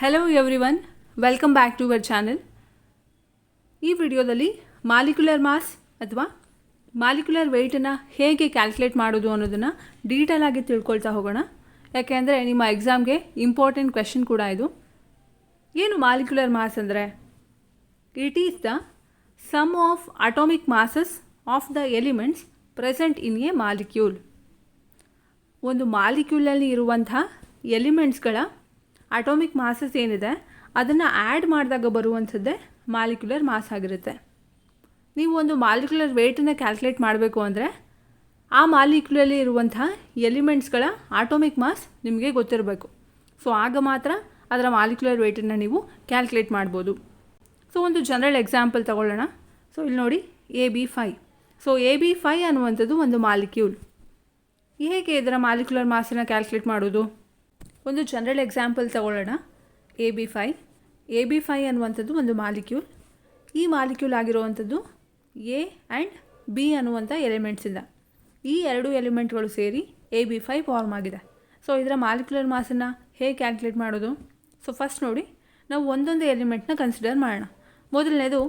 Hello everyone welcome back to our channel ಈ ವಿಡಿಯೋದಲ್ಲಿ molecular mass ಅಥವಾ ಮಾಲಿಕ್ಯುಲರ್ ವೆಯ್ಟನ್ನು ಹೇಗೆ ಕ್ಯಾಲ್ಕುಲೇಟ್ ಮಾಡೋದು ಅನ್ನೋದನ್ನು ಡೀಟೇಲ್ ಆಗಿ ತಿಳ್ಕೊಳ್ತಾ ಹೋಗೋಣ. ಯಾಕೆಂದರೆ ನಿಮ್ಮ ಎಕ್ಸಾಮ್ಗೆ ಇಂಪಾರ್ಟೆಂಟ್ ಕ್ವೆಶನ್ ಕೂಡ ಇದು. ಏನು ಮಾಲಿಕ್ಯುಲರ್ ಮಾಸ್ ಅಂದರೆ? It is the sum of atomic masses of the elements present in a molecule ಒಂದು ಮಾಲಿಕ್ಯೂಲಲ್ಲಿ ಇರುವಂಥ ಎಲಿಮೆಂಟ್ಸ್ಗಳ ಅಟಾಮಿಕ್ ಮಾಸಸ್ ಏನಿದೆ, ಅದನ್ನು ಆ್ಯಡ್ ಮಾಡಿದಾಗ ಬರುವಂಥದ್ದೇ ಮಾಲಿಕ್ಯುಲರ್ ಮಾಸ್ ಆಗಿರುತ್ತೆ. ನೀವು ಒಂದು ಮಾಲಿಕ್ಯುಲರ್ ವೇಟನ್ನು ಕ್ಯಾಲ್ಕುಲೇಟ್ ಮಾಡಬೇಕು ಅಂದರೆ, ಆ ಮಾಲಿಕ್ಯುಲಲ್ಲಿ ಇರುವಂಥ ಎಲಿಮೆಂಟ್ಸ್ಗಳ ಆಟೋಮಿಕ್ ಮಾಸ್ ನಿಮಗೆ ಗೊತ್ತಿರಬೇಕು. ಸೊ ಆಗ ಮಾತ್ರ ಅದರ ಮಾಲಿಕ್ಯುಲರ್ ವೇಟನ್ನು ನೀವು ಕ್ಯಾಲ್ಕುಲೇಟ್ ಮಾಡ್ಬೋದು. ಸೊ ಒಂದು ಜನರಲ್ ಎಕ್ಸಾಂಪಲ್ ತಗೊಳ್ಳೋಣ. ಸೊ ಇಲ್ಲಿ ನೋಡಿ A B five so A B five ಅನ್ನುವಂಥದ್ದು ಒಂದು ಮಾಲಿಕ್ಯೂಲ್ ಹೇಗೆ ಇದರ ಮಾಲಿಕ್ಯುಲರ್ ಮಾಸನ್ನು ಕ್ಯಾಲ್ಕುಲೇಟ್ ಮಾಡೋದು? ಒಂದು ಜನರಲ್ ಎಕ್ಸಾಂಪಲ್ ತಗೊಳ್ಳೋಣ. A B five A B five ಅನ್ನುವಂಥದ್ದು ಒಂದು ಮಾಲಿಕ್ಯೂಲ್ ಈ ಮಾಲಿಕ್ಯೂಲ್ ಆಗಿರುವಂಥದ್ದು ಎ ಆ್ಯಂಡ್ ಬಿ ಅನ್ನುವಂಥ ಎಲಿಮೆಂಟ್ಸಿಂದ ಈ ಎರಡು ಎಲಿಮೆಂಟ್ಗಳು ಸೇರಿ ಎ ಬಿ ಫೈ ಫಾರ್ಮ್ ಆಗಿದೆ. ಸೊ ಇದರ ಮಾಲಿಕ್ಯುಲರ್ ಮಾಸನ್ನು ಹೇಗೆ ಕ್ಯಾಲ್ಕುಲೇಟ್ ಮಾಡೋದು? ಸೊ ಫಸ್ಟ್ ನೋಡಿ, ನಾವು ಒಂದೊಂದು ಎಲಿಮೆಂಟ್ನ ಕನ್ಸಿಡರ್ ಮಾಡೋಣ. ಮೊದಲನೇದು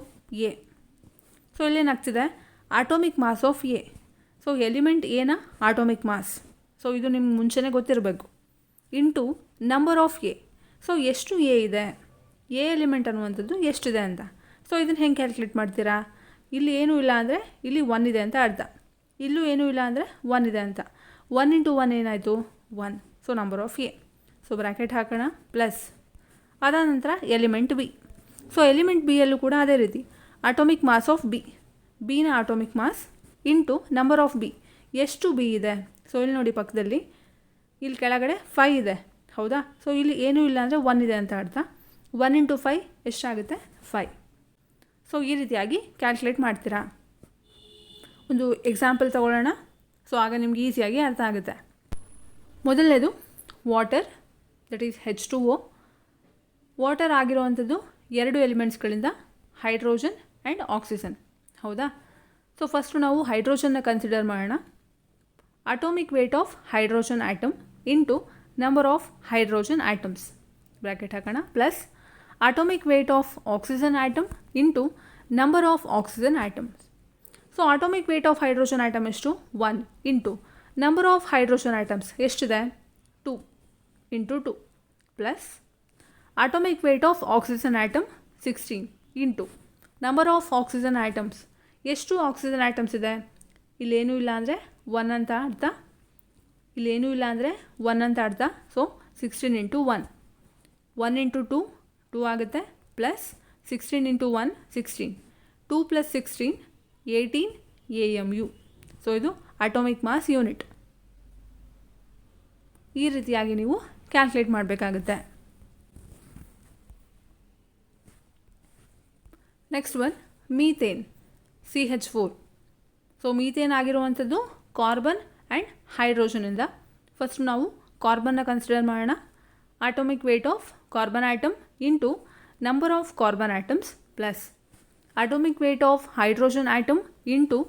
A so ಇಲ್ಲೇನಾಗ್ತಿದೆ atomic mass of A so element ಎನ ಆಟೋಮಿಕ್ ಮಾಸ್ ಸೊ ಇದು ನಿಮ್ಗೆ ಮುಂಚೆನೇ ಗೊತ್ತಿರಬೇಕು. Into number of A so ಎಷ್ಟು ಎ ಇದೆ? ಎ ಎಲಿಮೆಂಟ್ ಅನ್ನುವಂಥದ್ದು ಎಷ್ಟಿದೆ ಅಂತ. ಸೊ ಇದನ್ನು ಹೆಂಗೆ ಕ್ಯಾಲ್ಕುಲೇಟ್ ಮಾಡ್ತೀರಾ? ಇಲ್ಲಿ ಏನೂ ಇಲ್ಲ ಅಂದರೆ ಇಲ್ಲಿ ಒನ್ ಇದೆ ಅಂತ ಅರ್ಥ. ಇಲ್ಲೂ ಏನೂ ಇಲ್ಲ ಅಂದರೆ ಒನ್ ಇದೆ ಅಂತ. ಒನ್ ಇಂಟು ಒನ್ ಏನಾಯಿತು? One so number of A so bracket ಹಾಕೋಣ. ಪ್ಲಸ್ ಅದಾದ ನಂತರ ಎಲಿಮೆಂಟ್ ಬಿ ಸೊ ಎಲಿಮೆಂಟ್ ಬಿಯಲ್ಲೂ ಕೂಡ ಅದೇ ರೀತಿ. Atomic mass of B ಬಿನ atomic mass into number of B ಎಷ್ಟು ಬಿ ಇದೆ? ಸೊ ಇಲ್ಲಿ ನೋಡಿ ಪಕ್ಕದಲ್ಲಿ. ಇಲ್ಲಿ ಕೆಳಗಡೆ ಫೈ ಇದೆ, ಹೌದಾ? ಸೊ ಇಲ್ಲಿ ಏನೂ ಇಲ್ಲ ಅಂದರೆ ಒನ್ ಇದೆ ಅಂತ ಅರ್ಥ. ಒನ್ ಇಂಟು ಫೈ ಎಷ್ಟಾಗುತ್ತೆ? ಫೈ ಸೊ ಈ ರೀತಿಯಾಗಿ ಕ್ಯಾಲ್ಕುಲೇಟ್ ಮಾಡ್ತೀರಾ? ಒಂದು ಎಕ್ಸಾಂಪಲ್ ತಗೊಳ್ಳೋಣ. ಸೊ ಆಗ ನಿಮ್ಗೆ ಈಸಿಯಾಗಿ ಅರ್ಥ ಆಗುತ್ತೆ. ಮೊದಲನೇದು water that is H two O water ಆಗಿರುವಂಥದ್ದು ಎರಡು ಎಲಿಮೆಂಟ್ಸ್ಗಳಿಂದ ಹೈಡ್ರೋಜನ್ ಆ್ಯಂಡ್ ಆಕ್ಸಿಜನ್ ಹೌದಾ? ಸೊ ಫಸ್ಟು ನಾವು ಹೈಡ್ರೋಜನ್ನ ಕನ್ಸಿಡರ್ ಮಾಡೋಣ. Atomic weight of hydrogen atom into number of hydrogen atoms bracket ಹಾಕೋಣ plus atomic weight of oxygen atom into number of oxygen atoms so atomic weight of hydrogen atom ಎಷ್ಟು? One into number of hydrogen atoms ಎಷ್ಟಿದೆ? Two into two plus atomic weight of oxygen atom sixteen into number of oxygen atoms ಎಷ್ಟು oxygen atoms ಇದೆ? ಇಲ್ಲೇನೂ ಇಲ್ಲ ಅಂದರೆ one ಅಂತ ಅರ್ಥ. ಇಲ್ಲೇನೂ ಇಲ್ಲ ಅಂದರೆ ಒನ್ ಅಂತ ಅರ್ಥ so sixteen into one one into two two ಆಗುತ್ತೆ. Plus sixteen into one sixteen two plus sixteen eighteen A M U so ಇದು ಅಟೋಮಿಕ್ ಮಾಸ್ ಯೂನಿಟ್ ಈ ರೀತಿಯಾಗಿ ನೀವು ಕ್ಯಾಲ್ಕುಲೇಟ್ ಮಾಡಬೇಕಾಗುತ್ತೆ. Next one methane C H four so methane ಆಗಿರುವಂಥದ್ದು carbon and ಹೈಡ್ರೋಜನಿಂದ. First ನಾವು ಕಾರ್ಬನ್ನ ಕನ್ಸಿಡರ್ ಮಾಡೋಣ. Atomic weight of carbon atom into number of carbon atoms plus atomic weight of hydrogen atom into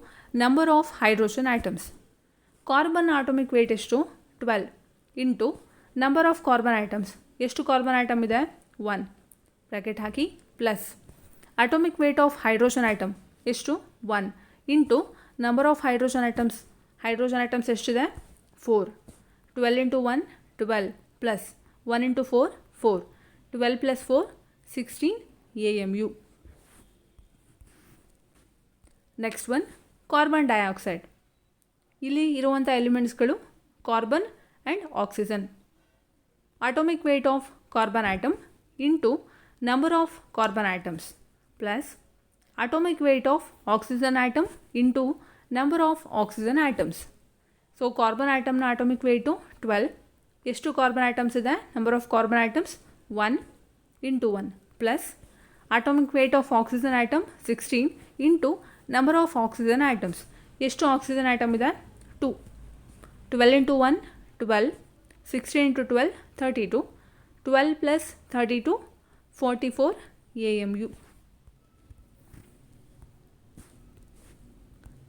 number of hydrogen atoms carbon atomic weight ಎಷ್ಟು? Twelve into number of carbon atoms ಎಷ್ಟು carbon atom ಇದೆ? One bracket hockey. Plus atomic weight of hydrogen atom ಎಷ್ಟು? One into number of hydrogen atoms hydrogen atoms ಎಷ್ಟಿದೆ? Four twelve into one twelve plus one into four four twelve plus four sixteen A M U next one carbon dioxide ಇಲ್ಲಿ ಇರುವಂಥ ಎಲಿಮೆಂಟ್ಸ್ಗಳು carbon and oxygen atomic weight of carbon atom into number of carbon atoms plus atomic weight of oxygen atom into number of oxygen atoms so carbon ಆಟಮ್ನ atomic weight twelve ಎಷ್ಟು carbon atoms ಇದೆ? Number of carbon atoms one into one plus atomic weight of oxygen atom sixteen into number of oxygen atoms ಎಷ್ಟು oxygen atom ಇದೆ? Two twelve into one twelve sixteen into twelve thirty two twelve plus thirty two forty four A M U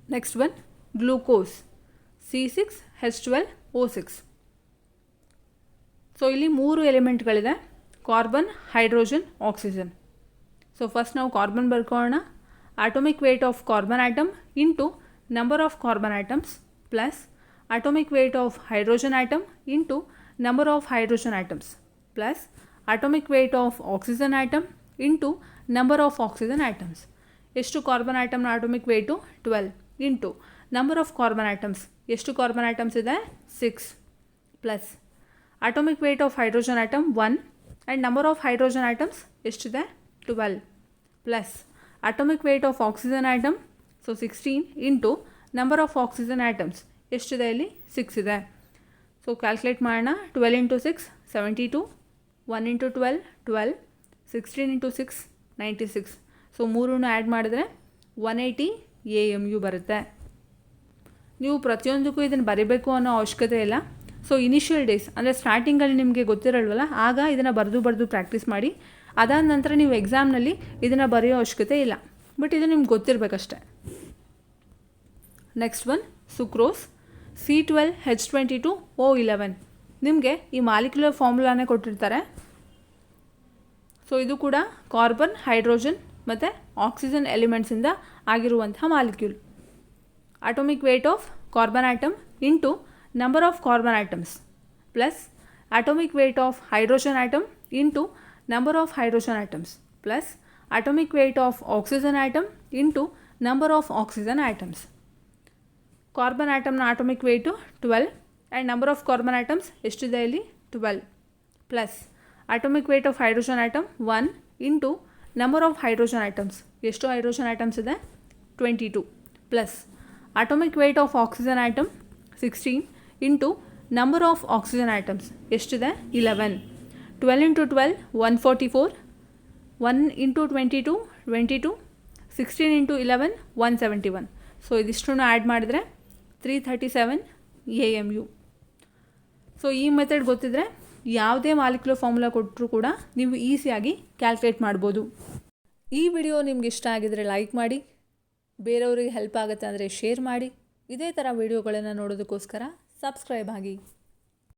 next one glucose C six H twelve O six so ಇಲ್ಲಿ ಮೂರು ಎಲಿಮೆಂಟ್ಗಳಿದೆ carbon hydrogen oxygen so first ನಾವು carbon ಬರ್ಕೊಳ್ಳೋಣ. Atomic weight of carbon atom into number of carbon atoms plus atomic weight of hydrogen atom into number of hydrogen atoms plus atomic weight of oxygen atom into number of oxygen atoms ಎಷ್ಟು carbon ಆ್ಯಟಮ್ನ atomic weight twelve into. Number of carbon atoms ಎಷ್ಟು carbon atoms ಇದೆ? Six plus atomic weight of hydrogen atom one and number of hydrogen atoms ಎಷ್ಟಿದೆ? Twelve plus atomic weight of oxygen atom so sixteen into number of oxygen atoms ಎಷ್ಟಿದೆ ಇಲ್ಲಿ? Six ಇದೆ. So calculate ಮಾಡೋಣ. Twelve into six seventy two one into twelve twelve sixteen into six ninety six so ಮೂರನ್ನು add ಮಾಡಿದ್ರೆ one eighty A M U ಬರುತ್ತೆ. ನೀವು ಪ್ರತಿಯೊಂದಕ್ಕೂ ಇದನ್ನು ಬರೀಬೇಕು ಅನ್ನೋ ಅವಶ್ಯಕತೆ ಇಲ್ಲ. ಸೊ ಇನಿಷಿಯಲ್ ಡೇಸ್ ಅಂದರೆ ಸ್ಟಾರ್ಟಿಂಗಲ್ಲಿ ನಿಮಗೆ ಗೊತ್ತಿರಲ್ವಲ್ಲ, ಆಗ ಇದನ್ನು ಬರೆದು ಬರೆದು ಪ್ರಾಕ್ಟೀಸ್ ಮಾಡಿ, ಅದಾದ ನಂತರ ನೀವು ಎಕ್ಸಾಮ್ನಲ್ಲಿ ಇದನ್ನು ಬರೆಯೋ ಅವಶ್ಯಕತೆ ಇಲ್ಲ. ಬಟ್ ಇದು ನಿಮ್ಗೆ ಗೊತ್ತಿರಬೇಕಷ್ಟೆ. Next one sucrose C twelve H twenty two O eleven ನಿಮಗೆ ಈ ಮಾಲಿಕ್ಯುಲರ್ ಫಾರ್ಮುಲಾನೇ ಕೊಟ್ಟಿರ್ತಾರೆ. ಸೊ ಇದು ಕೂಡ ಕಾರ್ಬನ್ ಹೈಡ್ರೋಜನ್ ಮತ್ತು ಆಕ್ಸಿಜನ್ ಎಲಿಮೆಂಟ್ಸಿಂದ ಆಗಿರುವಂತಹ molecule atomic weight of carbon atom into number of carbon atoms plus atomic weight of hydrogen atom into number of hydrogen atoms plus atomic weight of oxygen atom into number of oxygen atoms carbon ಆಟಮ್ನ atomic weight twelve and number of carbon atoms ಎಷ್ಟಿದೆ ಇಲ್ಲಿ? Twelve plus atomic weight of hydrogen atom one into number of hydrogen atoms ಎಷ್ಟು hydrogen atoms ಇದೆ? Twenty two plus atomic weight of oxygen atom sixteen into number of oxygen atoms ಎಷ್ಟಿದೆ? Eleven twelve into twelve one forty four one into twenty two twenty two sixteen into eleven one seventy one so ಇದಿಷ್ಟನ್ನು add ಮಾಡಿದ್ರೆ three thirty seven A M U so ಈ method ಗೊತ್ತಿದ್ರೆ ಯಾವುದೇ molecular formula ಕೊಟ್ಟರೂ ಕೂಡ ನೀವು ಈಸಿಯಾಗಿ calculate ಮಾಡ್ಬೋದು. ಈ ವಿಡಿಯೋ ನಿಮ್ಗೆ ಇಷ್ಟ ಆಗಿದರೆ ಲೈಕ್ ಮಾಡಿ, ಬೇರೆಯವರಿಗೆ ಹೆಲ್ಪ್ ಆಗುತ್ತೆ ಅಂದರೆ ಶೇರ್ ಮಾಡಿ. ಇದೇ ಥರ ವಿಡಿಯೋಗಳನ್ನು ನೋಡೋದಕ್ಕೋಸ್ಕರ ಸಬ್ಸ್ಕ್ರೈಬ್ ಆಗಿ.